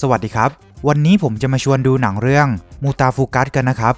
สวัสดีครับ วันนี้ผมจะมาชวนดูหนังเรื่องมูตาฟูกัสกันนะครับ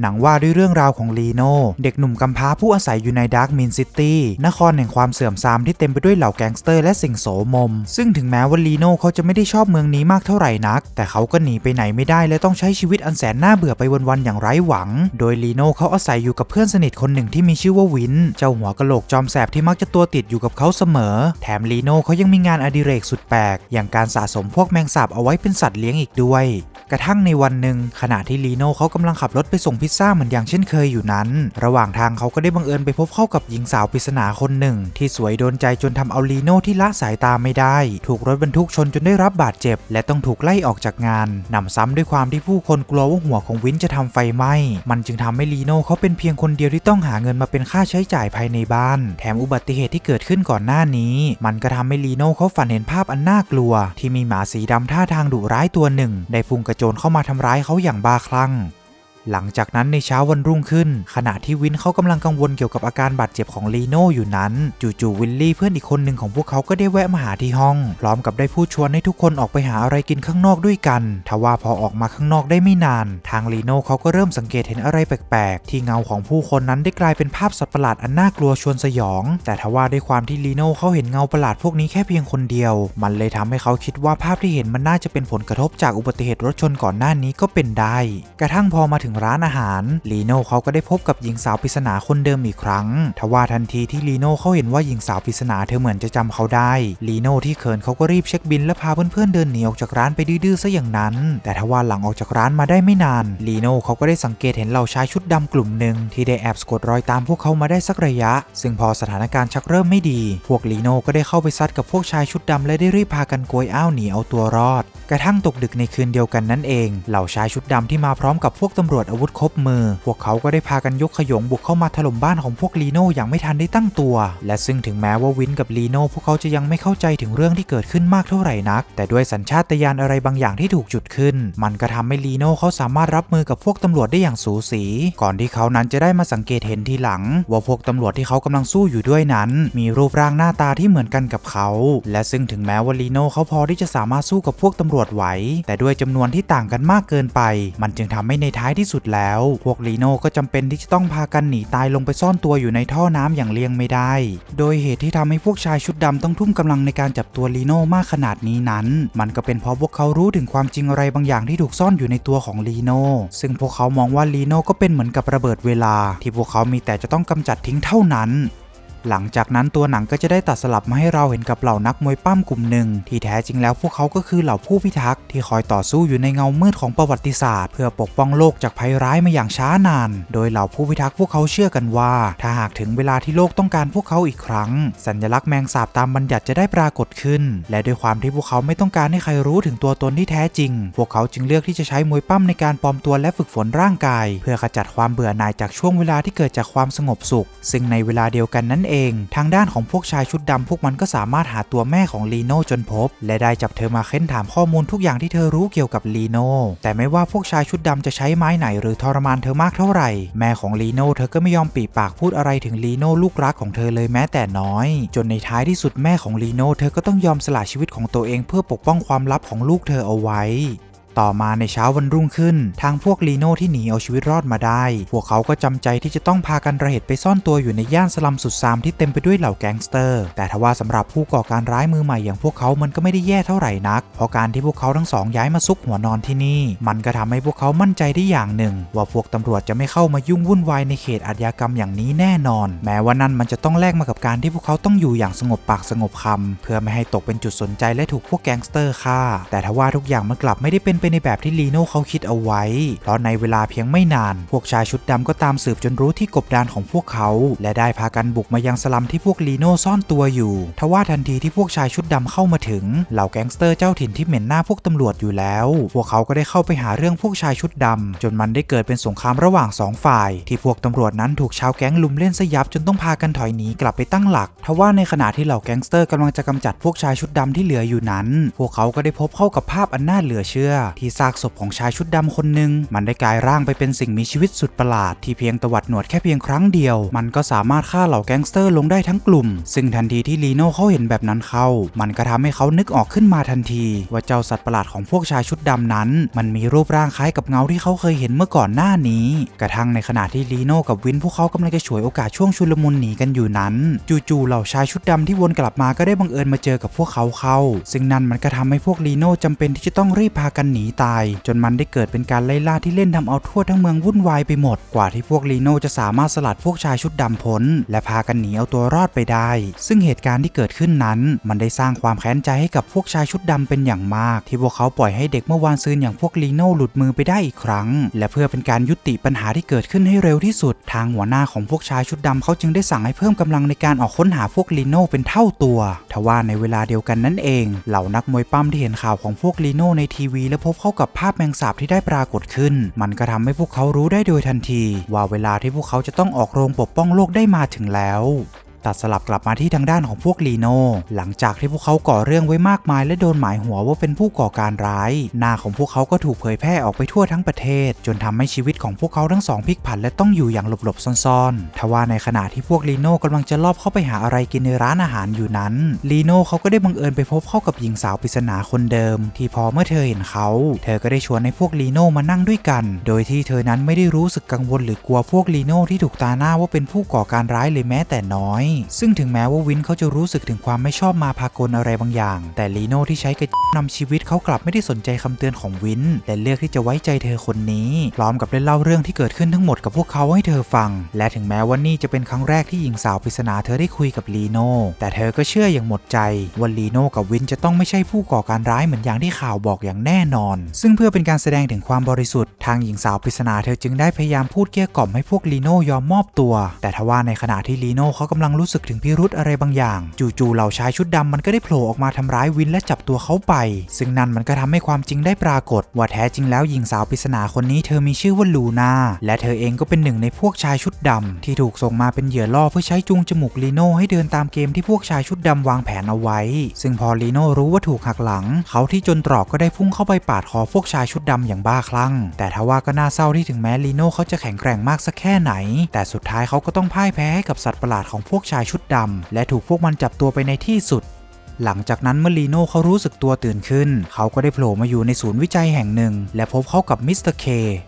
หนังว่าด้วยเรื่องราวของลีโน่เด็กหนุ่มกำพร้าผู้อาศัยอยู่ในดาร์กมินซิตี้นครแห่งความเสื่อมทรามที่เต็มไปด้วยเหล่าแก๊งสเตอร์และสิ่งโสมม ซึ่งถึงแม้ว่าลีโน่เขาจะไม่ได้ชอบเมืองนี้มากเท่าไหร่นัก แต่เขาก็หนีไปไหนไม่ได้และต้องใช้ชีวิตอันแสนน่าเบื่อไปวันๆอย่างไร้หวัง โดยลีโน่เขาอาศัยอยู่กับเพื่อนสนิทคนหนึ่งที่มีชื่อว่าวิน เจ้าหัวกะโหลกจอมแสบที่มักจะตัวติดอยู่กับเขาเสมอ แถมลีโน่เขายังมีงานอดิเรกสุดแปลก อย่างการสะสมพวกแมงสาบเอาไว้เป็นสัตว์เลี้ยงอีกด้วย กระทั่งในวันหนึ่งขณะที่ลีโนเขากำลังขับรถไปส่งพิซซ่าเหมือนอย่างเช่นเคยอยู่นั้น ระหว่างทางเขาก็ได้บังเอิญไปพบเข้ากับหญิงสาวปริศนาคนหนึ่ง ที่สวยโดนใจจนทำเอาลีโน่ที่ละสายตาไม่ได้ ถูกรถบรรทุกชนจนได้รับบาดเจ็บ และต้องถูกไล่ออกจากงานหนำซ้ำด้วยความที่ผู้คนกลัวว่าหัวของวินจะทำไฟไหม้มันจึงทำให้ลีโน่เขาเป็นเพียงคนเดียวที่ต้องหาเงินมาเป็นค่าใช้จ่ายภายในบ้าน แถมอุบัติเหตุที่เกิดขึ้นก่อนหน้านี้ มันก็ทำให้ลีโน่เขาฝันเห็นภาพอันน่ากลัว ที่มีหมาสีดำท่าทางดุร้ายตัวหนึ่ง ได้พุ่งกระโจนเข้ามาทำร้ายเขาอย่างบ้าคลั่ง หลังจากนั้นในเช้าวันรุ่งขึ้น ขณะที่วินเขากำลังกังวลเกี่ยวกับอาการบาดเจ็บของลีโน่อยู่นั้น จู่ๆวิลลี่เพื่อนอีกคนหนึ่งของพวกเขาก็ได้แวะมาหาที่ห้อง พร้อมกับได้พูดชวนให้ทุกคนออกไปหาอะไรกินข้างนอกด้วยกัน ทว่าพอออกมาข้างนอกได้ไม่นาน ทางลีโน่เขาก็เริ่มสังเกตเห็นอะไรแปลกๆ ที่เงาของผู้คนนั้นได้กลายเป็นภาพสัตว์ประหลาดอันน่ากลัวชวนสยอง แต่ทว่าด้วยความที่ลีโน่เขาเห็นเงาประหลาดพวกนี้แค่เพียงคนเดียว มันเลยทำให้เขาคิดว่าภาพที่เห็นมันน่าจะเป็นผลกระทบจากอุบัติเหตุรถชนก่อนหน้านี้ก็เป็นได้ กระทั่งพอมาถึงร้านอาหารลีโน่เขาก็ได้พบกับหญิงสาวปริศนาคนเดิมอีกครั้ง ทว่าทันทีที่ลีโน่เขาเห็นว่าหญิงสาวปริศนาเธอเหมือนจะจำเขาได้ลีโน่ที่เขินเขาก็รีบเช็คบินและพาเพื่อนๆเดินหนีออกจากร้านไปดื้อๆซะอย่างนั้น แต่ทว่าหลังออกจากร้านมาได้ไม่นานลีโน่เขาก็ได้สังเกตเห็นเหล่าชายชุดดำกลุ่มหนึ่งที่ได้แอบสะกดรอยตามพวกเขามาได้สักระยะ ซึ่งพอสถานการณ์ชักเริ่มไม่ดี พวกลีโน่ก็ได้เข้าไปซัดกับพวกชายชุดดำและได้รีบพากันโกยอ้าวหนีเอาตัวรอด กระทั่งตกดึกในคืนเดียวกันนั่นเอง เหล่าชายชุดดำที่มาพร้อมกับพวกตำรวจอาวุธครบมือ พวกเขาก็ได้พากันยกขยงบุกเข้ามาถล่มบ้านของพวกลีโน่อย่างไม่ทันได้ตั้งตัว และซึ่งถึงแม้ว่าวินกับลีโน่พวกเขาจะยังไม่เข้าใจถึงเรื่องที่เกิดขึ้นมากเท่าไหร่นัก แต่ด้วยสัญชาตญาณอะไรบางอย่างที่ถูกจุดขึ้น มันก็ทำให้ลีโน่เขาสามารถรับมือกับพวกตำรวจได้อย่างสูสี ก่อนที่เขานั้นจะได้มาสังเกตเห็นทีหลัง ว่าพวกตำรวจที่เขากำลังสู้อยู่ด้วยนั้น มีรูปร่างหน้าตาที่เหมือนกันกับเขา และซึ่งถึงแม้ว่าลีโน่เขาพอที่จะสามารถสู้กับพวกตำรวจไหว แต่ด้วยจำนวนที่ต่างกันมากเกินไป มันจึงทำให้ในท้ายที่สุดแล้ว พวกลีโน่ก็จำเป็นที่จะต้องพากันหนีตายลงไปซ่อนตัวอยู่ในท่อน้ำอย่างเลี่ยงไม่ได้ โดยเหตุที่ทำให้พวกชายชุดดำต้องทุ่มกำลังในการจับตัวลีโน่มากขนาดนี้นั้น มันก็เป็นเพราะพวกเขารู้ถึงความจริงอะไรบางอย่างที่ถูกซ่อนอยู่ในตัวของลีโน่ซึ่งพวกเขามองว่าลีโน่ก็เป็นเหมือนกับระเบิดเวลา ที่พวกเขามีแต่จะต้องกำจัดทิ้งเท่านั้น หลังจากนั้นตัวหนังก็จะได้ตัดสลับมาให้เราเห็นกับเหล่านักมวยปั้มกลุ่มหนึ่ง ที่แท้จริงแล้วพวกเขาก็คือเหล่าผู้พิทักษ์ที่คอยต่อสู้อยู่ในเงามืดของประวัติศาสตร์ เพื่อปกป้องโลกจากภัยร้ายมาอย่างช้านาน โดยเหล่าผู้พิทักษ์พวกเขาเชื่อกันว่า ถ้าหากถึงเวลาที่โลกต้องการพวกเขาอีกครั้ง สัญลักษณ์แมงสาบตามบัญญัติจะได้ปรากฏขึ้น และด้วยความที่พวกเขาไม่ต้องการให้ใครรู้ถึงตัวตนที่แท้จริง พวกเขาจึงเลือกที่จะใช้มวยปั้มในการปลอมตัวและฝึกฝนร่างกาย เพื่อขจัดความเบื่อหน่ายจากช่วงเวลาที่เกิดจากความสงบสุข ซึ่งในเวลาเดียวกันนั่นเองทางด้านของพวกชายชุดดำพวกมันก็สามารถหาตัวแม่ของลีโน่จนพบ และได้จับเธอมาเค้นถามข้อมูลทุกอย่างที่เธอรู้เกี่ยวกับลีโน่แต่ไม่ว่าพวกชายชุดดำจะใช้ไม้ไหนหรือทรมานเธอมากเท่าไหร่ แม่ของลีโน่เธอก็ไม่ยอมปีปากพูดอะไรถึงลีโน่ลูกรักของเธอเลยแม้แต่น้อย จนในท้ายที่สุดแม่ของลีโน่เธอก็ต้องยอมสละชีวิตของตัวเองเพื่อปกป้องความลับของลูกเธอเอาไว้ ต่อมาในเช้าวันรุ่งขึ้น ทางพวกลีโน่ที่หนีเอาชีวิตรอดมาได้ พวกเขาก็จำใจที่จะต้องพากันระเหตุไปซ่อนตัวอยู่ในย่านสลัมสุดซามที่เต็มไปด้วยเหล่าแก๊งสเตอร์ แต่ทว่าสำหรับผู้ก่อการร้ายมือใหม่อย่างพวกเขามันก็ไม่ได้แย่เท่าไหร่นัก เพราะการที่พวกเขาทั้งสองย้ายมาซุกหัวนอนที่นี่ มันก็ทำให้พวกเขามั่นใจได้อย่างหนึ่ง ว่าพวกตำรวจจะไม่เข้ามายุ่งวุ่นวายในเขตอาชญากรรมอย่างนี้แน่นอน แม้ว่านั่นมันจะต้องแลกมากับการที่พวกเขาต้องอยู่อย่างสงบปากสงบคำเพื่อไม่ให้ตกเป็นจุดสนใจและถูกพวกแก๊งสเตอร์ฆ่า แต่ทว่าทุกอย่างมันกลับไม่ได้เป็นไปในแบบที่ลีโน่เขาคิดเอาไว้ เพราะในเวลาเพียงไม่นาน พวกชายชุดดำก็ตามสืบจนรู้ที่กบดานของพวกเขา และได้พากันบุกมายังสลัมที่พวกลีโน่ซ่อนตัวอยู่ ทว่าทันทีที่พวกชายชุดดำเข้ามาถึง เหล่าแก๊งสเตอร์เจ้าถิ่นที่เหม็นหน้าพวกตำรวจอยู่แล้ว พวกเขาก็ได้เข้าไปหาเรื่องพวกชายชุดดำจนมันได้เกิดเป็นสงครามระหว่างสองฝ่าย ที่พวกตำรวจนั้นถูกชาวแก๊งลุมเล่นซะยับจนต้องพากันถอยหนีกลับไปตั้งหลัก ทว่าในขณะที่เหล่าแก๊งสเตอร์กำลังจะกำจัดพวกชายชุดดำที่เหลืออยู่นั้น พวกเขาก็ได้พบเข้ากับภาพอันน่าเหลือเชื่อที่ซากศพของชายชุดดำคนหนึ่งมันได้กลายร่างไปเป็นสิ่งมีชีวิตสุดประหลาด ที่เพียงตวัดหนวดแค่เพียงครั้งเดียว มันก็สามารถฆ่าเหล่าแก๊งสเตอร์ลงได้ทั้งกลุ่ม ซึ่งทันทีที่ลีโน่เขาเห็นแบบนั้นเขา มันก็ทำให้เขานึกออกขึ้นมาทันที ว่าเจ้าสัตว์ประหลาดของพวกชายชุดดำนั้น มันมีรูปร่างคล้ายกับเงาที่เขาเคยเห็นเมื่อก่อนหน้านี้ กระทั่งในขณะที่ลีโน่กับวินพวกเขากำลังจะฉวยโอกาสช่วงชุลมุนหนีกันอยู่นั้น จู่ๆเหล่าชายชุดดำที่วนกลับมาก็ได้บังเอิญมาเจอกับพวกเขาเข้า ซึ่งนั่นมันก็ทำให้พวกลีโน่จำเป็นที่จะต้องรีบพากันหนีตาย จนมันได้เกิดเป็นการไล่ล่าที่เล่นทำเอาทั่วทั้งเมืองวุ่นวายไปหมด กว่าที่พวกลีโน่จะสามารถสลัดพวกชายชุดดำพ้น และพากันหนีเอาตัวรอดไปได้ ซึ่งเหตุการณ์ที่เกิดขึ้นนั้น มันได้สร้างความแค้นใจให้กับพวกชายชุดดำเป็นอย่างมาก ที่พวกเขาปล่อยให้เด็กเมื่อวานซืนอย่างพวกลีโน่หลุดมือไปได้อีกครั้ง และเพื่อเป็นการยุติปัญหาที่เกิดขึ้นให้เร็วที่สุด ทางหัวหน้าของพวกชายชุดดำเขาจึงได้สั่งให้เพิ่มกำลังในการออกค้นหาพวกลีโน่เป็นเท่าตัว ทว่าในเวลาเดียวกันนั่นเอง เหล่านักมวยปั้มที่เห็นข่าวของพวกลีโน่ในทีวีและพบเข้ากับภาพแมงสาบที่ได้ปรากฏขึ้น มันก็ทำให้พวกเขารู้ได้โดยทันที ว่าเวลาที่พวกเขาจะต้องออกโรงปกป้องโลกได้มาถึงแล้ว ตัดสลับกลับมาที่ทางด้านของพวกลีโน่หลังจากที่พวกเขาก่อเรื่องไว้มากมาย และโดนหมายหัวว่าเป็นผู้ก่อการร้าย หน้าของพวกเขาก็ถูกเผยแพร่ออกไปทั่วทั้งประเทศ จนทำให้ชีวิตของพวกเขาทั้งสองพลิกผันและต้องอยู่อย่างหลบๆซ่อนๆ ทว่าในขณะที่พวกลีโน่กำลังจะลอบเข้าไปหาอะไรกินในร้านอาหารอยู่นั้น ลีโน่เขาก็ได้บังเอิญไปพบเข้ากับหญิงสาวปริศนาคนเดิม ที่พอเมื่อเธอเห็นเขา เธอก็ได้ชวนให้พวกลีโน่มานั่งด้วยกัน โดยที่เธอนั้นไม่ได้รู้สึกกังวลหรือกลัวพวกลีโน่ที่ถูกตาหน้าว่าเป็นผู้ก่อการร้ายเลยแม้แต่น้อยซึ่งถึงแม้ว่าวินเขาจะรู้สึกถึงความไม่ชอบมาพากลอะไรบางอย่าง แต่ลีโน่ที่ใช้กระนำชีวิตเขากลับไม่ได้สนใจคำเตือนของวินและเลือกที่จะไว้ใจเธอคนนี้ พร้อมกับได้เล่าเรื่องที่เกิดขึ้นทั้งหมดกับพวกเขาให้เธอฟัง และถึงแม้ว่านี่จะเป็นครั้งแรกที่หญิงสาวปริศนาเธอได้คุยกับลีโน่แต่เธอก็เชื่ออย่างหมดใจว่าลีโน่กับวินจะต้องไม่ใช่ผู้ก่อการร้ายเหมือนอย่างที่ข่าวบอกอย่างแน่นอน ซึ่งเพื่อเป็นการแสดงถึงความบริสุทธิ์ทางหญิงสาวปริศนาเธอจึงได้พยายามพูดเกลี้ยกล่อมให้พวกลีโน่ยอมมอบตัว แต่ทว่าในขณะที่ลีโน่เขากำลังรู้สึกถึงพิรุธอะไรบางอย่าง จู่ๆเหล่าชายชุดดำมันก็ได้โผล่ออกมาทำร้ายวินและจับตัวเขาไป ซึ่งนั่นมันก็ทำให้ความจริงได้ปรากฏ ว่าแท้จริงแล้วหญิงสาวปริศนาคนนี้เธอมีชื่อว่าลูนาและเธอเองก็เป็นหนึ่งในพวกชายชุดดำที่ถูกส่งมาเป็นเหยื่อล่อเพื่อใช้จูงจมูกลีโน่ให้เดินตามเกมที่พวกชายชุดดำวางแผนเอาไว้ ซึ่งพอลีโน่รู้ว่าถูกหักหลัง เขาที่จนตรอกก็ได้พุ่งเข้าไปปาดคอพวกชายชุดดำอย่างบ้าคลั่ง แต่ทว่าก็น่าเศร้าที่ถึงแม้ลีโน่เขาจะแข็งแกร่งมากสักแค่ไหน แต่สุดท้ายเขาก็ต้องพ่ายแพ้ให้กับสัตว์ประหลาดของพวกชายชุดดำและถูกพวกมันจับตัวไปในที่สุด หลังจากนั้นเมื่อลีโน่เขารู้สึกตัวตื่นขึ้น เขาก็ได้โผล่มาอยู่ในศูนย์วิจัยแห่งหนึ่ง และพบเข้ากับมิสเตอร์เค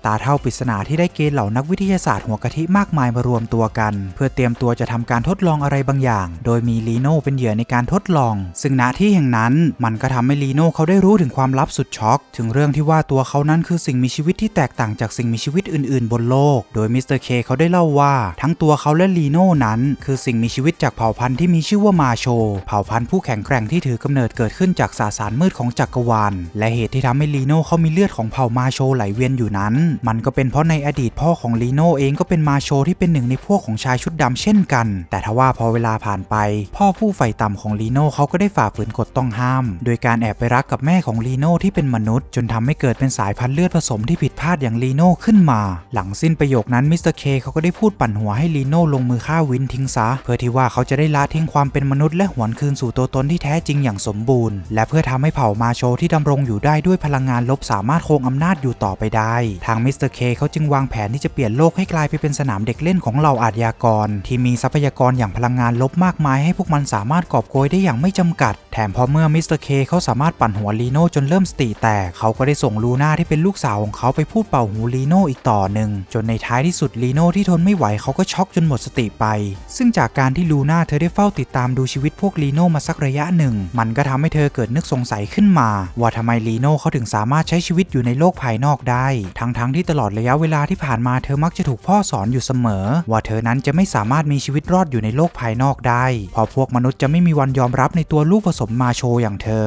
ตาเท่าปริศนาที่ได้เกณฑ์เหล่านักวิทยาศาสตร์หัวกะทิมากมายมารวมตัวกัน เพื่อเตรียมตัวจะทำการทดลองอะไรบางอย่าง โดยมีลีโน่เป็นเหยื่อในการทดลอง ซึ่งณที่แห่งนั้นมันก็ทำให้ลีโน่เขาได้รู้ถึงความลับสุดช็อก ถึงเรื่องที่ว่าตัวเขานั้นคือสิ่งมีชีวิตที่แตกต่างจากสิ่งมีชีวิตอื่นๆ บนโลก โดยมิสเตอร์เคเขาได้เล่าว่า ทั้งตัวเขาและลีโน่นั้น คือสิ่งมีชีวิตจากเผ่าพันธุ์ที่มีชื่อว่ามาโช เผ่าพันธุ์ผู้แข็งแกร่งที่ถือกำเนิดเกิดขึ้นจากสสารมืดของจักรวาล และเหตุที่ทำให้ลีโน่เขามีเลือดของเผ่ามาโชไหลเวียนอยู่นั้น มันก็เป็นเพราะในอดีตพ่อของลีโน่เองก็เป็นมาโชที่เป็นหนึ่งในพวกของชายชุดดำเช่นกัน แต่ทว่าพอเวลาผ่านไป พ่อผู้ใฝ่ต่ำของลีโน่เขาก็ได้ฝ่าฝืนกฎต้องห้าม โดยการแอบไปรักกับแม่ของลีโน่ที่เป็นมนุษย์ จนทำให้เกิดเป็นสายพันธุ์เลือดผสมที่ผิดพลาดอย่างลีโน่ขึ้นมา หลังสิ้นประโยคนั้นมิสเตอร์เคเขาก็ได้พูดปั่นหัวให้ลีโน่ลงมือฆ่าวินทิ้งซะ เพื่อที่ว่าเขาจะได้ละทิ้งความเป็นมนุษย์และหวนคืนสู่ตัวตนที่แท้จริงอย่างสมบูรณ์ และเพื่อทำให้เผ่ามาโชที่ดำรงอยู่ได้ด้วยพลังงานลบสามารถคงอำนาจอยู่ต่อไปได้ ทางมิสเตอร์เคเขาจึงวางแผนที่จะเปลี่ยนโลกให้กลายไปเป็นสนามเด็กเล่นของเหล่าอาชญากร ที่มีทรัพยากรอย่างพลังงานลบมากมายให้พวกมันสามารถกอบโกยได้อย่างไม่จำกัด แถมพอเมื่อมิสเตอร์เคเขาสามารถปั่นหัวลีโน่จนเริ่มสติแตกเขาก็ได้ส่งลูน่าที่เป็นลูกสาวของเขาไปพูดเป่าหูลีโน่อีกต่อหนึ่งจนในท้ายที่สุดลีโน่ที่ทนไม่ไหวเขาก็ช็อกจนหมดสติไป ซึ่งจากการที่ลูน่าเธอได้เฝ้าติดตามดูชีวิตพวกลีโน่มาสักระยะหนึ่ง มันก็ทำให้เธอเกิดนึกสงสัยขึ้นมา ว่าทำไมลีโน่เขาถึงสามารถใช้ชีวิตอยู่ในโลกภายนอกได้ ทั้งๆทที่ตลอดระยะเวลาที่ผ่านมาเธอมักจะถูกพ่อสอนอยู่เสมอ ว่าเธอนั้นจะไม่สามารถมีชีวิตรอดอยู่ในโลกภายนอกได้เพราะพวกมนุษย์จะไม่มีวันยอมรับในตัวลูกผสมมาโชอย่างเธอ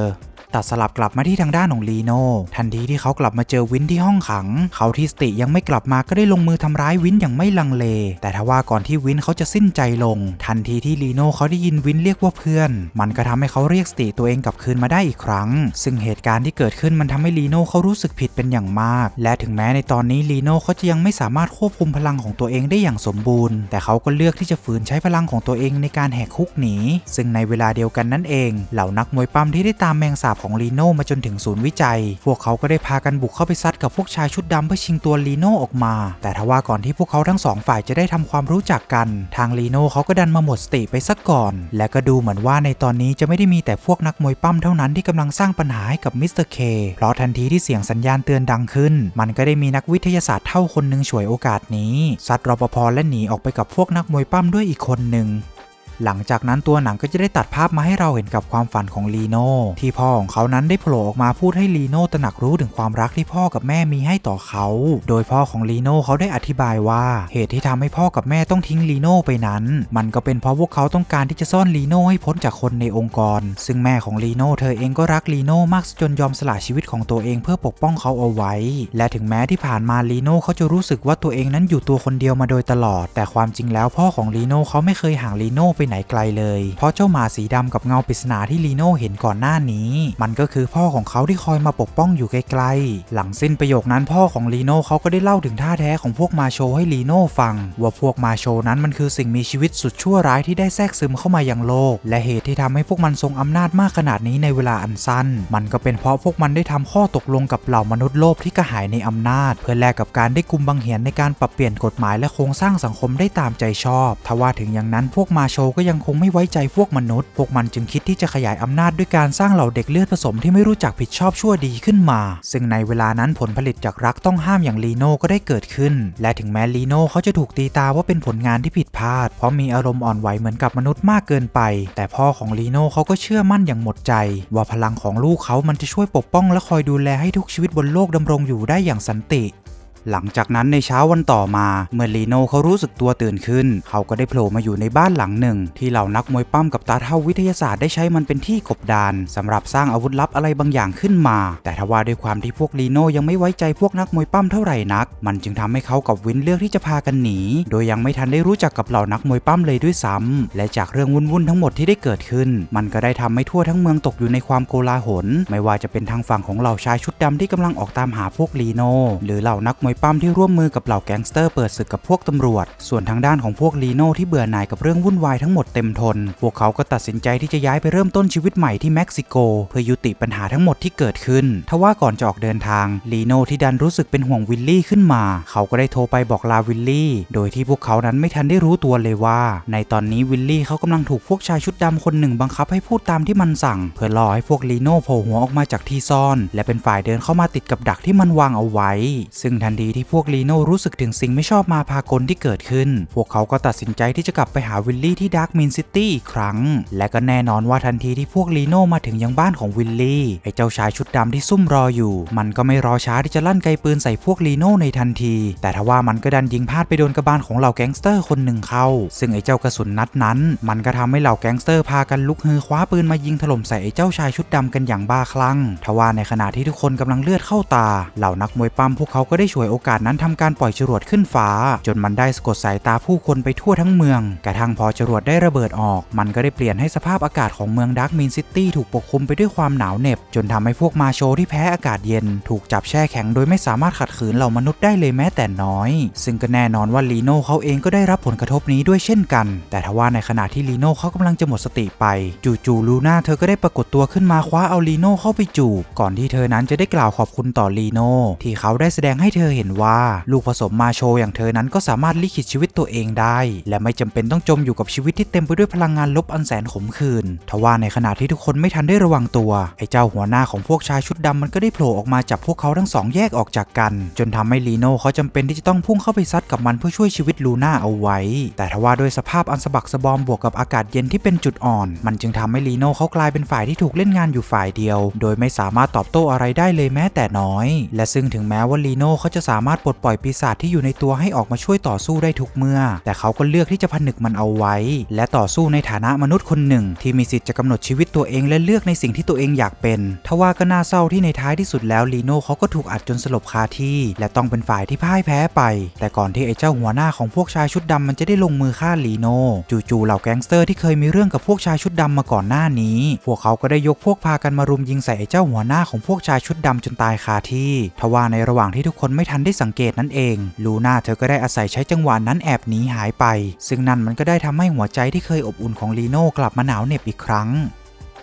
ตัดสลับกลับมาที่ทางด้านของลีโน่ทันทีที่เขากลับมาเจอวินที่ห้องขัง เขาที่สติยังไม่กลับมาก็ได้ลงมือทำร้ายวินอย่างไม่ลังเล แต่ทว่าก่อนที่วินเขาจะสิ้นใจลง ทันทีที่ลีโน่เขาได้ยินวินเรียกว่าเพื่อน มันก็ทำให้เขาเรียกสติตัวเองกลับคืนมาได้อีกครั้ง ซึ่งเหตุการณ์ที่เกิดขึ้นมันทำให้ลีโน่เขารู้สึกผิดเป็นอย่างมาก และถึงแม้ในตอนนี้ลีโน่เขาจะยังไม่สามารถควบคุมพลังของตัวเองได้อย่างสมบูรณ์ แต่เขาก็เลือกที่จะฝืนใช้พลังของตัวเองในการแหกคุกหนี ซึ่งในเวลาเดียวกันนั่นเอง เหล่านักมวยปั้มที่ได้ตามแมงสาบของลีโน่มาจนถึงศูนย์วิจัย พวกเขาก็ได้พากันบุกเข้าไปซัดกับพวกชายชุดดำเพื่อชิงตัวลีโน่ออกมา แต่ทว่าก่อนที่พวกเขาทั้งสองฝ่ายจะได้ทำความรู้จักกัน ทางลีโน่เขาก็ดันมาหมดสติไปซะก่อน และก็ดูเหมือนว่าในตอนนี้จะไม่ได้มีแต่พวกนักมวยปั้มเท่านั้นที่กำลังสร้างปัญหาให้กับมิสเตอร์เค เพราะทันทีที่เสียงสัญญาณเตือนดังขึ้น มันก็ได้มีนักวิทยาศาสตร์เท่าคนหนึ่งฉวยโอกาสนี้ซัดรปภและหนีออกไปกับพวกนักมวยปั้มด้วยอีกคนหนึ่ง หลังจากนั้นตัวหนังก็จะได้ตัดภาพมาให้เราเห็นกับความฝันของลีโน่ที่พ่อของเขานั้นได้โผล่ออกมาพูดให้ลีโน่ตระหนักรู้ถึงความรักที่พ่อกับแม่มีให้ต่อเขา โดยพ่อของลีโน่เขาได้อธิบายว่า เหตุที่ทำให้พ่อกับแม่ต้องทิ้งลีโน่ไปนั้น มันก็เป็นเพราะพวกเขาต้องการที่จะซ่อนลีโน่ให้พ้นจากคนในองค์กร ซึ่งแม่ของลีโน่เธอเองก็รักลีโน่มากจนยอมสละชีวิตของตัวเองเพื่อปกป้องเขาเอาไว้ และถึงแม้ที่ผ่านมาลีโน่เขาจะรู้สึกว่าตัวเองนั้นอยู่ตัวคนเดียวมาโดยตลอด แต่ความจริงแล้วพ่อของลีโน่เขาไม่เคยห่างลีโน่ไปไหนไกลเลย เพราะเจ้าหมาสีดำกับเงาปริศนาที่ลีโน่เห็นก่อนหน้านี้ มันก็คือพ่อของเขาที่คอยมาปกป้องอยู่ไกลๆ หลังสิ้นประโยคนั้นพ่อของลีโน่เขาก็ได้เล่าถึงท่าแท้ของพวกมาโชให้ลีโน่ฟัง ว่าพวกมาโชนั้นมันคือสิ่งมีชีวิตสุดชั่วร้ายที่ได้แทรกซึมเข้ามายังโลก และเหตุที่ทำให้พวกมันทรงอำนาจมากขนาดนี้ในเวลาอันสั้น มันก็เป็นเพราะพวกมันได้ทำข้อตกลงกับเหล่ามนุษย์โลกที่กระหายในอำนาจ เพื่อแลกกับการได้กุมบังเหียนในการปรับเปลี่ยนกฎหมายและโครงสร้างสังคมได้ตามใจชอบ ทว่าถึงอย่างนั้นพวกมาโชก็็ยังคงไม่ไว้ใจพวกมนุษย์ พวกมันจึงคิดที่จะขยายอำนาจด้วยการสร้างเหล่าเด็กเลือดผสมที่ไม่รู้จักผิดชอบชั่วดีขึ้นมา ซึ่งในเวลานั้นผลผลิตจากรักต้องห้ามอย่างลีโน่ก็ได้เกิดขึ้น และถึงแม้ลีโน่เขาจะถูกตีตาว่าเป็นผลงานที่ผิดพลาด เพราะมีอารมณ์อ่อนไหวเหมือนกับมนุษย์มากเกินไป แต่พ่อของลีโน่เขาก็เชื่อมั่นอย่างหมดใจ ว่าพลังของลูกเขามันจะช่วยปกป้องและคอยดูแลให้ทุกชีวิตบนโลกดำรงอยู่ได้อย่างสันติ หลังจากนั้นในเช้าวันต่อมา เมื่อลีโนเขารู้สึกตัวตื่นขึ้น เขาก็ได้โผล่มาอยู่ในบ้านหลังหนึ่ง ที่เหล่านักมวยปั้มกับตาเท่าวิทยาศาสตร์ได้ใช้มันเป็นที่กบดานสำหรับสร้างอาวุธลับอะไรบางอย่างขึ้นมา แต่ทว่าด้วยความที่พวกลีโนยังไม่ไว้ใจพวกนักมวยปั้มเท่าไหร่นัก มันจึงทำให้เขากับวินเลือกที่จะพากันหนี โดยยังไม่ทันได้รู้จักกับเหล่านักมวยปั้มเลยด้วยซ้ำและจากเรื่องวุ่นๆทั้งหมดที่ได้เกิดขึ้น มันก็ได้ทำให้ทั่วทั้งเมืองตกอยู่ในความโกลาหล ไม่ว่าจะเป็นทางฝั่งของเหล่าชายชุดดำที่กำลังออกตามหาพวกลีโน หรือเหล่านักมวยปั้มที่ร่วมมือกับเหล่าแก๊งสเตอร์เปิดศึกกับพวกตำรวจ ส่วนทางด้านของพวกลีโน่ที่เบื่อหน่ายกับเรื่องวุ่นวายทั้งหมดเต็มทน พวกเขาก็ตัดสินใจที่จะย้ายไปเริ่มต้นชีวิตใหม่ที่เม็กซิโก เพื่อยุติปัญหาทั้งหมดที่เกิดขึ้น ทว่าก่อนจะออกเดินทางลีโน่ที่ดันรู้สึกเป็นห่วงวิลลี่ขึ้นมา เขาก็ได้โทรไปบอกลาวิลลี่ โดยที่พวกเขานั้นไม่ทันได้รู้ตัวเลยว่า ในตอนนี้วิลลี่เขากำลังถูกพวกชายชุดดำคนหนึ่งบังคับให้พูดตามที่มันสั่ง เพื่อรอให้พวกลีโน่โผล่หัวออกมาจากที่ซ่อน และเป็นฝ่ายเดินเข้ามาติดกับดักที่มันวางเอาไว้ ซึ่งทันทีที่พวกลีโน่รู้สึกถึงสิ่งไม่ชอบมาพากลที่เกิดขึ้น พวกเขาก็ตัดสินใจที่จะกลับไปหาวิลลี่ที่ดาร์กมินซิตี้อีกครั้ง และก็แน่นอนว่าทันทีที่พวกลีโน่มาถึงยังบ้านของวิลลี่ไอ้เจ้าชายชุดดำที่ซุ่มรออยู่ มันก็ไม่รอช้าที่จะลั่นไกปืนใส่พวกลีโน่ในทันที แต่ทว่ามันก็ดันยิงพลาดไปโดนกระบาลของเหล่าแก๊งสเตอร์คนหนึ่งเข้า ซึ่งไอ้เจ้ากระสุนนัดนั้น มันก็ทำให้เหล่าแก๊งสเตอร์พากันลุกฮือคว้าปืนมายิงถล่มใส่ไอ้เจ้าชายชุดดำกันอย่างบ้าคลั่งทว่าในขณะที่ทุกคนกำลังเลือดเข้าตา เหล่านักมวยปั้มพวกเขาก็ได้ฉวยโอกาสนั้นทำการปล่อยจรวดขึ้นฟ้า จนมันได้สะกดสายตาผู้คนไปทั่วทั้งเมือง กระทั่งพอจรวดได้ระเบิดออก มันก็ได้เปลี่ยนให้สภาพอากาศของเมืองดาร์กมินซิตี้ถูกปกคลุมไปด้วยความหนาวเหน็บ จนทำให้พวกมาโชที่แพ้อากาศเย็น ถูกจับแช่แข็งโดยไม่สามารถขัดขืนเหล่ามนุษย์ได้เลยแม้แต่น้อย ซึ่งก็แน่นอนว่าลีโน่เขาเองก็ได้รับผลกระทบนี้ด้วยเช่นกัน แต่ทว่าในขณะที่ลีโน่เขากำลังจะหมดสติไป จู่ๆลูน่าเธอก็ได้ปรากฏตัวขึ้นมาคว้าเอาลีโน่เข้าไปจูบก่อนที่เธอนั้นจะได้กล่าวขอบคุณต่อลีโน่ที่เขาได้แสดงให้เธอเห็นว่าลูกผสมมาโชอย่างเธอนั้นก็สามารถลิขิตชีวิตตัวเองได้ และไม่จำเป็นต้องจมอยู่กับชีวิตที่เต็มไปด้วยพลังงานลบอันแสนขมขื่นทว่าในขณะที่ทุกคนไม่ทันได้ระวังตัวไอ้เจ้าหัวหน้าของพวกชายชุดดำมันก็ได้โผล่ออกมาจับพวกเขาทั้งสองแยกออกจากกัน จนทำให้ลีโน่เขาจำเป็นที่จะต้องพุ่งเข้าไปซัดกับมันเพื่อช่วยชีวิตลูน่าเอาไว้ แต่ทว่าด้วยสภาพอันสะบักสะบอมบวกกับอากาศเย็นที่เป็นจุดอ่อน มันจึงทำให้ลีโน่เขากลายเป็นฝ่ายที่ถูกเล่นงานอยู่ฝ่ายเดียว โดยไม่สามารถตอบโต้อะไรได้เลยแม้แต่น้อย และซึ่งถึงแม้ว่าลีโน่เขาจะสามารถปลดปล่อยปีศาจที่อยู่ในตัวให้ออกมาช่วยต่อสู้ได้ทุกเมื่อ แต่เขาก็เลือกที่จะผนึกมันเอาไว้ และต่อสู้ในฐานะมนุษย์คนหนึ่ง ที่มีสิทธิ์จะกำหนดชีวิตตัวเองและเลือกในสิ่งที่ตัวเองอยากเป็นทว่าก็น่าเศร้าที่ในท้ายที่สุดแล้วลีโน่เขาก็ถูกอัดจนสลบคาที่ และต้องเป็นฝ่ายที่พ่ายแพ้ไป แต่ก่อนที่ไอ้เจ้าหัวหน้าของพวกชายชุดดำมันจะได้ลงมือฆ่าลีโน่จู่ๆเหล่าแก๊งสเตอร์ที่เคยมีเรื่องกับพวกชายชุดดำมาก่อนหน้านี้ พวกเขาก็ได้ยกพวกพากันมารุมยิงใส่ไอ้เจ้าหัวหน้าของพวกชายชุดดำจนตายคาที่ทว่าในระหว่างที่ทุกคนไม่ทันได้สังเกตนั่นเอง ลูน่าเธอก็ได้อาศัยใช้จังหวะนั้นแอบหนีหายไป ซึ่งนั่นมันก็ได้ทำให้หัวใจที่เคยอบอุ่นของลีโน่กลับมาหนาวเหน็บอีกครั้ง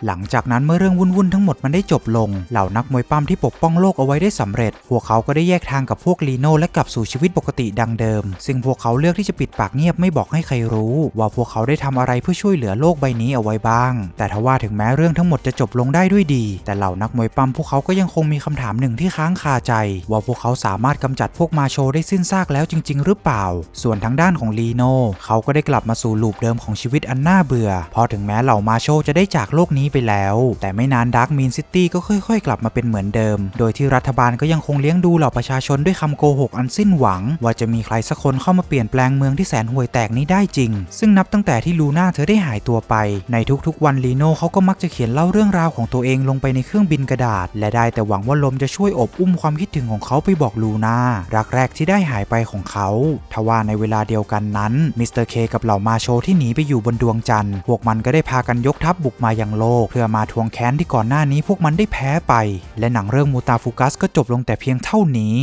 หลังจากนั้นเมื่อเรื่องวุ่นๆทั้งหมดมันได้จบลง เหล่านักมวยปั้มที่ปกป้องโลกเอาไว้ได้สำเร็จ พวกเขาก็ได้แยกทางกับพวกลีโน่และกลับสู่ชีวิตปกติดังเดิม ซึ่งพวกเขาเลือกที่จะปิดปากเงียบไม่บอกให้ใครรู้ ว่าพวกเขาได้ทำอะไรเพื่อช่วยเหลือโลกใบนี้เอาไว้บ้าง แต่ทว่าถึงแม้เรื่องทั้งหมดจะจบลงได้ด้วยดี แต่เหล่านักมวยปั้มพวกเขาก็ยังคงมีคำถามหนึ่งที่ค้างคาใจ ว่าพวกเขาสามารถกำจัดพวกมาโชได้สิ้นซากแล้วจริง ๆ หรือเปล่า ส่วนทางด้านของลีโน่เขาก็ได้กลับมาสู่ลูปเดิมของชีวิตอันน่าเบื่อเพอถึงแม้เหล่ามาโชจะได้จากโลกนี้ไปแล้ว แต่ไม่นานดาร์กมีนซิตี้ก็ค่อยๆ กลับมาเป็นเหมือนเดิม โดยที่รัฐบาลก็ยังคงเลี้ยงดูเหล่าประชาชนด้วยคำโกหกอันสิ้นหวัง ว่าจะมีใครสักคนเข้ามาเปลี่ยนแปลงเมืองที่แสนห่วยแตกนี้ได้จริง ซึ่งนับตั้งแต่ที่ลูน่าเธอได้หายตัวไป ในทุกๆวันลีโน่เขาก็มักจะเขียนเล่าเรื่องราวของตัวเองลงไปในเครื่องบินกระดาษ และได้แต่หวังว่าลมจะช่วยอบอุ้มความคิดถึงของเขาไปบอกลูน่ารักแรกที่ได้หายไปของเขาทว่าในเวลาเดียวกันนั้นมิสเตอร์เคกับเหล่ามาโชที่หนีไปอยู่บนดวงจันทร์พวกมันก็ได้พากันยกทัพบุกมายังโลก เพื่อมาทวงแค้นที่ก่อนหน้านี้พวกมันได้แพ้ไป และหนังเรื่องมูตาฟูกัสก็จบลงแต่เพียงเท่านี้